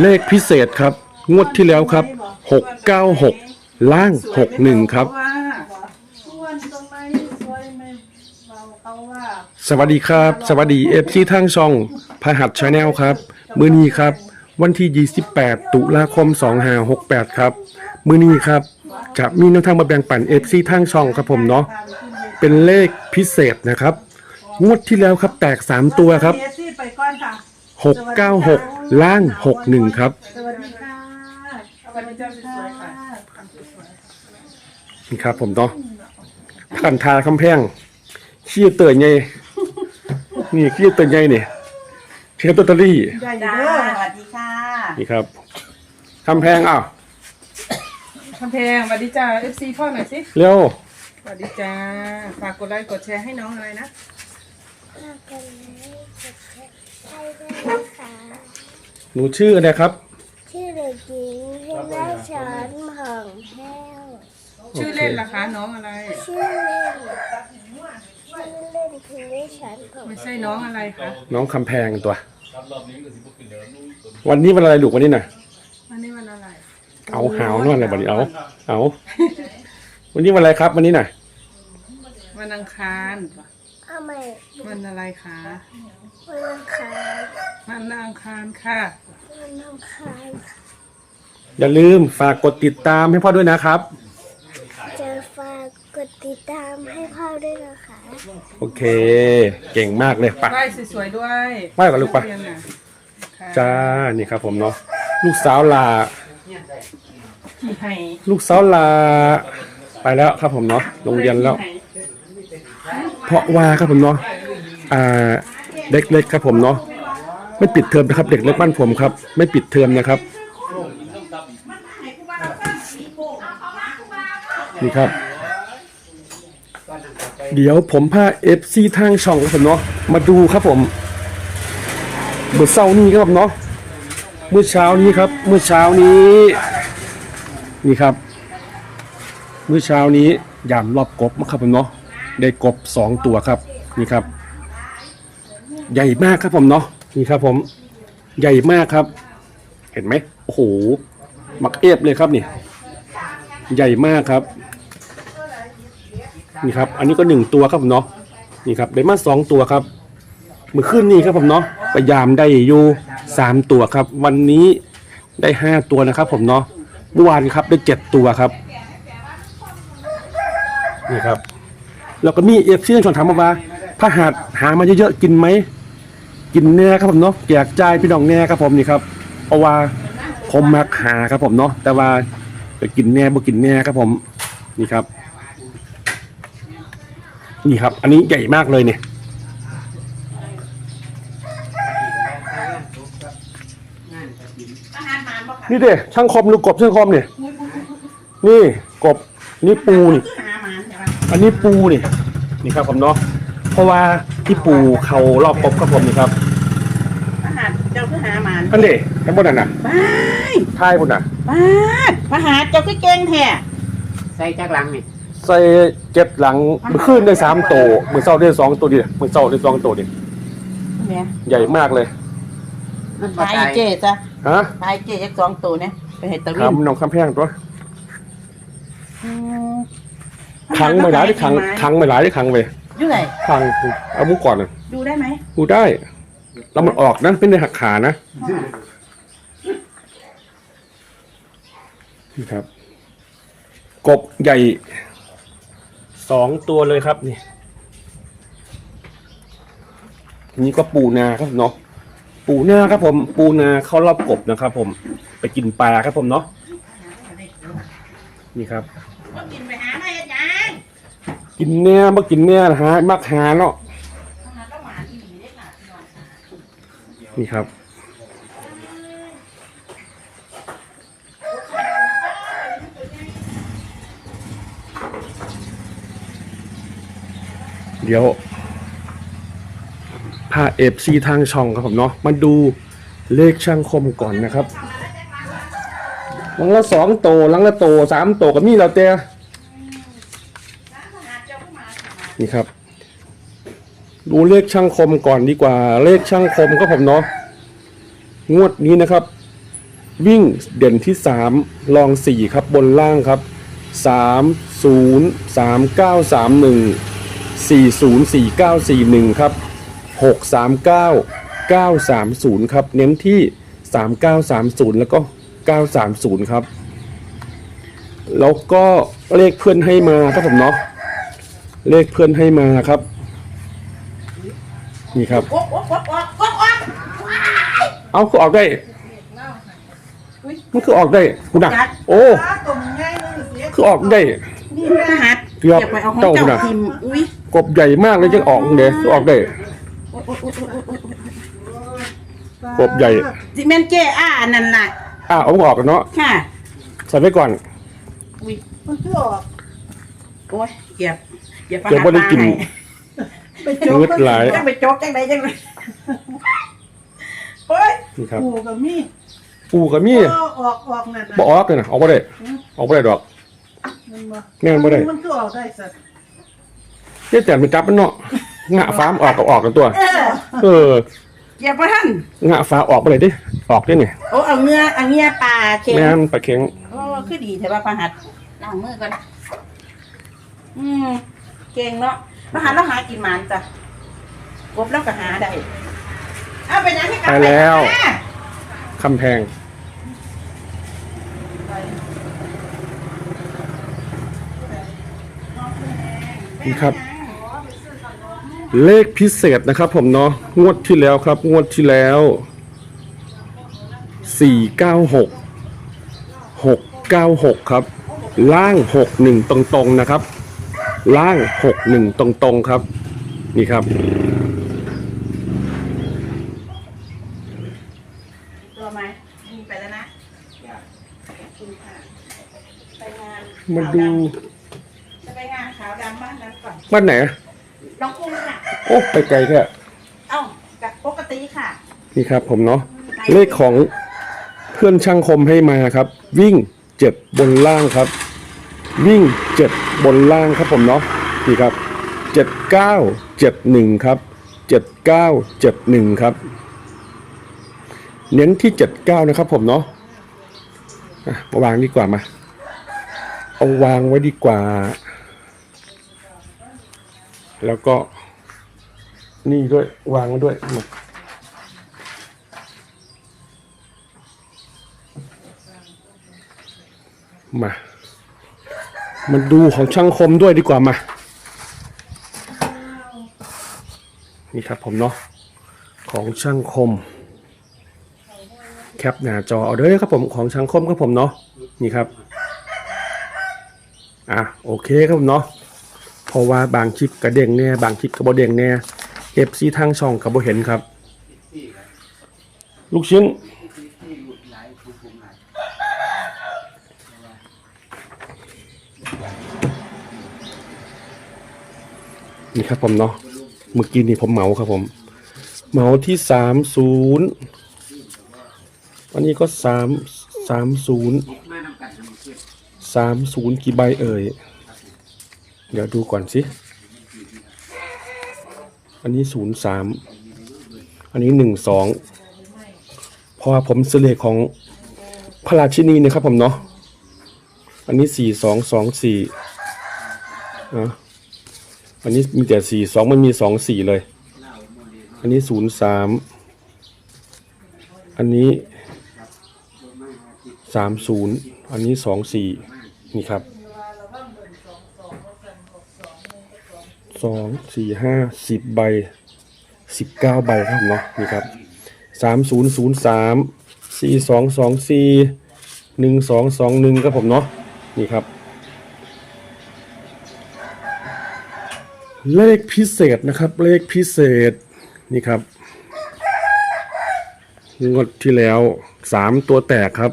เลขพิเศษครับ งวดที่แล้วครับ 696 ล่าง 61 ครับส่วนตรงไหนสวยไหมเราเขาว่าสวัสดีครับ สวัสดีเอฟซีทางช่องพหัสชาแนลครับ มือนี้ครับ วันที่ 28 ตุลาคม 2568 ครับ มือนี้ครับ จะมีแนวทางมาแบ่งปันเอฟซีทางช่องครับผมเนาะเป็นเลขพิเศษนะครับ งวดที่แล้วครับแตก 3 ตัวครับ เอซี่ไปก่อนค่ะ 696 ล่าง 61 ครับ สวัสดีค่ะสวัสดีเจ้าสวยๆค่ะนี่ครับผมเนาะขันทาคำแพงขี้เตยไงนี่ขี้เตยไงนี่เทียบตัวตอรี่ ใหญ่จ้าเด้อสวัสดีค่ะ นี่ครับคำแพงอ้าวคำแพงสวัสดีจ้า FC พ่อหน่อยสิเร็วสวัสดีจ้า ฝากกดไลค์กดแชร์ให้น้องอะไรนะกันเลยกดแชร์ให้ด้วยนะคะ หนูชื่ออะไรครับ ชื่อเด็กหญิงเพชรได้ชอนผ่องแห้วชื่อเล่นล่ะคะน้องอะไร ชื่อเล่นชื่อเล่นคือได้ชอนผ่องไม่ใช่น้องอะไรคะน้องคำแพงตัว วันนี้วันอะไรลูกวันนี้น่ะ วันนี้วันอะไร เอาหาวนวดอะไรบัดนี้เอา เอา วันนี้วันอะไรครับ วันนี้น่ะ วันอังคารเอาใหม่วันอะไรคะ วันอังคารวันอังคารค่ะ วันอังคารอย่าลืมฝากกดติดตามให้พ่อด้วยนะครับ จะฝากกดติดตามให้พ่อด้วยนะคะโอเค เก่งมากเลยไปไหว้สวยๆด้วยไหว้ก่อนลูกไป เรียนน่ะค่ะจ้านี่ครับผมเนาะลูกสาวลาที่ให้ลูกสาวลา ไปแล้วครับผมเนาะโรงเรียนแล้ว เพราะว่าครับผมเนาะอ่า เด็กเล็กครับผมเนาะไม่ปิดเทอมนะครับ เด็กเล็กบ้านผมครับ ไม่ปิดเทอมนะครับนี่ครับ เดี๋ยวผมพาเอฟซีทางช่องครับผมเนาะมาดูครับผมเมื่อเช้านี้ครับเนาะเมื่อเช้านี้ครับ เมื่อเช้านี้นี่ครับ เมื่อเช้านี้ยามรอบกบมาครับผมเนาะได้กบสองตัวครับนี่ครับ ใหญ่มากครับผมเนาะนี่ครับ ผมใหญ่มากครับ เห็นไหมโอ้โหมักเอฟเลยครับนี่ ใหญ่มากครับ นี่ครับ อันนี้ก็หนึ่งตัวครับผมเนาะนี่ครับได้มาสองตัวครับเมื่อคืนนี้ครับผมเนาะพยายามได้อยู่สามตัวครับ วันนี้ได้ห้าตัวนะครับ ผมเนาะเมื่อวานครับได้เจ็ดตัวครับนี่ครับแล้วก็มีเอฟซีชวนถามมาว่าพระหัสหามาเยอะๆกินไหม กินแน่ครับผมเนาะแจกจ่ายพี่น้องแน่ครับผมนี่ครับเพราะว่าผมมักหาครับผมเนาะแต่ว่าจะกินแน่บ่กินแน่ครับผมนี่ครับ นี่ครับ อันนี้ใหญ่มากเลยเนี่ยนี่เด้ช่างคอมดูกบช่างคอมเนี่ยนี่กบนี่ปูนี่ อันนี้ปูนี่ นี่ครับผมเนาะเพราะว่า ที่ปูเขารอบกบครับผมนี่ครับอาหารเจ้าคือหาหมาอันเด้ทั้งหมดนั่นน่ะไปท้ายพุ่นน่ะไปพระหาเจ้าคือเก่งแท้ใส่จากหลังนี่ใส่เจ็ดหลังเมื่อคืนได้สามตัวเมื่อเช้าได้สองตัวดิเมื่อเช้าได้สองตัวดิเนี่ยใหญ่มากเลยมันไปบ่ตายเจ๊จ้ะฮะไปเจ๊ยักสองตัวเนี่ยไปเห็ดตะควินำน้องคำแพงตัวอืมขังไม่หลายได้ขังขังไม่หลายได้ขังไป อยู่ไหนขังเอามุกก่อนน่ะดูได้ไหมกูได้ แล้วมันออกนะเป็นในหักขานะนี่ครับ กบใหญ่สองตัวเลยครับนี่นี่ก็ปูนาครับเนาะปูนาครับผม ปูนาเข้ารอบกบนะครับ ผม ไปกินปลาครับผมเนาะนี่ครับก็กินไปหามาเฮ็ดหยัง กินแน่มากินแน่หามักหาเนาะนี่ครับ เดี๋ยวพาเอฟซีทางช่องครับผมเนาะมาดูเลขช่างคมก่อนนะครับหลังละสองโตหลังละโตสามโตก็มีแล้วแต่ นี่ครับ ดูเลขช่างคมก่อนดีกว่า เลขช่างคมก็ผมเนาะงวดนี้นะครับ วิ่งเด่นที่สามลองสี่ครับบนล่างครับสามศูนย์สามเก้าสามหนึ่งสี่ศูนย์สี่เก้าสี่หนึ่งครับหกสามเก้าเก้าสามศูนย์ครับ เน้นที่สามเก้าสามศูนย์แล้วก็เก้าสามศูนย์ครับ แล้วก็เลขเพื่อนให้มาครับผมเนาะ เลขเพื่อนให้มาครับ นี่ครับโอ๊ะโอ๊ะโอ๊ะโอ๊ะโอ๊ะโอ๊ะเอาคือออกได้ มันคือออกได้คุณอะโอ้ตรงง่ายเลยเสียคือออกได้นี่พระหัตถ์เกือบอย่าไปเอาของเจ้าเจ้าน่ะทิมอุ้ยกบใหญ่มากเลยยังออกเลยคือออกได้โอ๊ะโอ๊ะโอ๊ะโอ๊ะโอ๊ะโอ๊ะกบใหญ่สิแม่นเจ้อ้านั่นน่ะอะเอามาออกกันเนาะค่ะใส่ไว้ก่อนอุ้ยมันคือออกโอ้ยเกียบ อย่าพระเดี๋ยวบ่ได้กิน ไปโจ๊กมืดหลาย จังไปโจกจังไดจังเลยโอ้ยนี่ครับ ปูกับมีปูกับมีออกออกออกนั่นบ่ออกเลยนะออกบ่ได้ออกบ่ได้ดอก มันบ่แม่นบ่ได้ มันคือออกได้สัตว์เนี่ยแต่มันจับมันเนาะงะฟ้ามออกกับออกกันตัว เออเออเกียบพระท่านงะฟ้าออกไปเลยดิออกได้ไงโอ้เอาเนื้อเอาเนื้อปลาเค็มแม่นปลาเข็งโอ้คือดีแต่ว่าพระหัตถ์ล้างมือก่อนอืม เก่งเนาะพระหัตถ์เราหากินหมานจ้ะกบเราก็หาได้เอาไปยังให้กลับไปแล้วนะคำแพง นี่ครับ เลขพิเศษนะครับผมเนาะงวดที่แล้วครับ งวดที่แล้วสี่เก้าหกหกเก้าหกครับ ล่างหกหนึ่งตรงๆนะครับ ล่างหกหนึ่งตรงๆครับ นี่ครับ ตัวไหมยิงไปแล้วนะขอบคุณค่ะไปงานมาดูจะไปงานขาวดำบ้านนั้นก่อนบ้านไหนอะน้องกุ้งค่ะ โอ้ไปไกลแค่เอ้ากับปกติค่ะ นี่ครับผมเนาะเลขของเพื่อนช่างคมให้มาครับ วิ่งเจ็ดบนล่างครับ วิ่งเจ็ดบนล่างครับผมเนาะนี่ครับเจ็ดเก้าเจ็ดหนึ่งครับเจ็ดเก้าเจ็ดหนึ่งครับ เน้นที่เจ็ดเก้านะครับผมเนาะอะมาวางดีกว่ามาเอาวางไว้ดีกว่า แล้วก็ นี่ด้วยวางไว้ด้วยมามา มาดูของช่างคมด้วยดีกว่ามา นี่ครับผมเนาะของช่างคม แคปหน้าจอเอาเด้อครับผมของช่างคมครับผมเนาะนี่ครับอะโอเคครับผมเนาะเพราะว่าบางคลิปกระเด้งแน่บางคลิปกระโบเด้งแน่เอฟซีทางช่องกระโบเห็นครับ ลูกชิ้น นี่ครับผมเนาะเมื่อกี้นี่ผมเหมาครับผม เหมาที่สามศูนย์อันนี้ก็สามสามศูนย์สามศูนย์กี่ใบเอ่ย เดี๋ยวดูก่อนสิอันนี้ศูนย์สามอันนี้หนึ่งสองพราะว่าผมซื้อเลขของพระราชินีนะครับผมเนาะอันนี้สี่สองสองสี่อะ อันนี้มีแต่สี่สองมันมีสองสี่เลย อันนี้ศูนย์สามอันนี้สามศูนย์อันนี้สองสี่นี่ครับสองสี่ห้าสิบใบสิบเก้าใบครับผมเนาะนี่ครับสามศูนย์ศูนย์สามสี่สองสองสี่หนึ่งสองสองหนึ่งครับผมเนาะนี่ครับ เลขพิเศษนะครับ เลขพิเศษนี่ครับ งวดที่แล้วสามตัวแตกครับ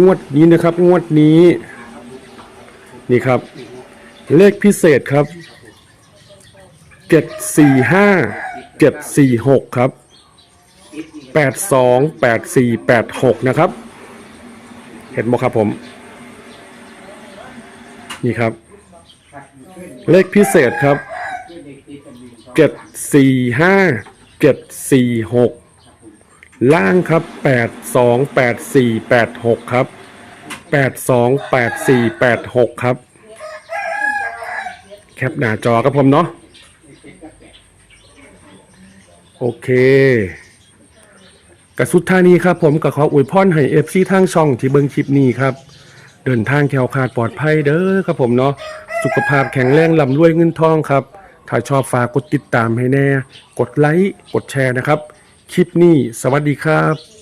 งวดนี้นะครับ งวดนี้ นี่ครับ เลขพิเศษครับเจ็ดสี่ห้าเจ็ดสี่หกครับแปดสองแปดสี่แปดหกนะครับ เห็นไหมครับผม นี่ครับ เลขพิเศษครับ เจ็ดสี่ห้าเจ็ดสี่หกล่างครับ8 2 8 4 8 6ครับ8 2 8 4 8 6ครับ แคปหน้าจอครับผมเนาะโอเคกระสุดท่านี้ครับผมก็ขออวยพรให้เอฟซีทางช่องที่เบิ่งคลิปนี้ครับ เดินทางแคล้วคลาดปลอดภัยเด้อครับผมเนาะสุขภาพแข็งแรงลำรวยเงินทองครับ ถ้าชอบฝากกดติดตามให้แน่ กดไลค์ กดแชร์นะครับ คลิปนี้ สวัสดีครับ